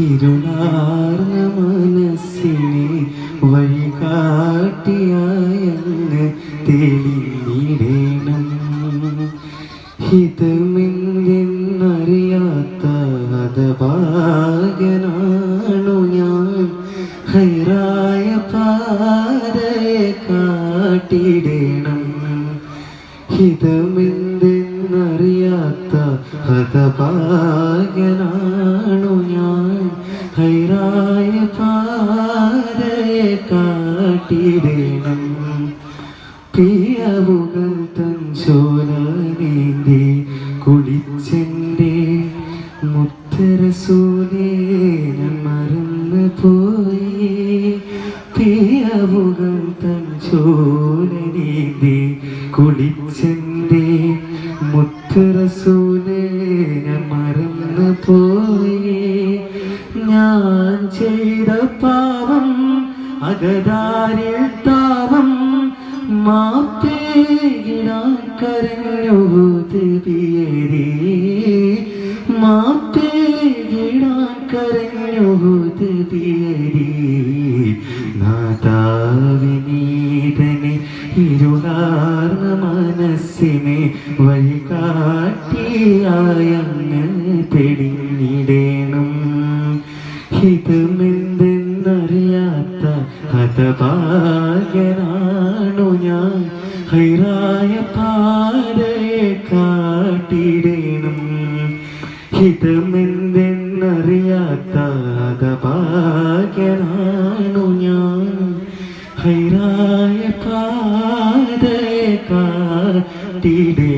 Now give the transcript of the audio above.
ഇരുളാർന്ന മനസ്സിനെ വഴികാട്ടിയായെന്ന് തെളി ഹിതമെന്തെന്നറിയാത്ത ഹതഭാഗനാണു ഞാൻ. ഹൈറായ പാതയെ കാട്ടിടേണം. ഹിതമെന്തെന്നറിയാത്ത ഹതഭാഗനാണു ഞാൻ. ഹൈറായ പാതയെ കാട്ടിടേണം. പിയവുകൾ തൻ ചോല നീന്തി കുളിച്ചെന്റെ മുത്തരസൂലേ മറന്നു പോയി. പിയവുകൾ തൻ ചോല നീന്തി കുളിച്ചെന്റെ മുത്തരസൂലേ മറന്നു പോയി. ഞാൻ ചെയ്ത പാവം അകതാരിൽ താവം മാപ്പേകിടാൻ കരഞ്ഞു തിരിയേ മാപ്പേകിടാൻ കരഞ്ഞു തിരിയേ നാതാവിനീതനെ ഇരുളാർന്ന മനസ്സിനെ വഴികാട്ടിയായങ്ങ് തെളിഞ്ഞിടേണം ഹതഭാഗ്യനാണു ഞാൻ. ഹൈറായ പാരയെ കാട്ടിടേണം. ഹിതമെന്തെന്നറിയാത്ത ഹതഭാഗ്യനാണു ഞാൻ. ഹൈറായ പാരയെ കാട്ടിടേണം.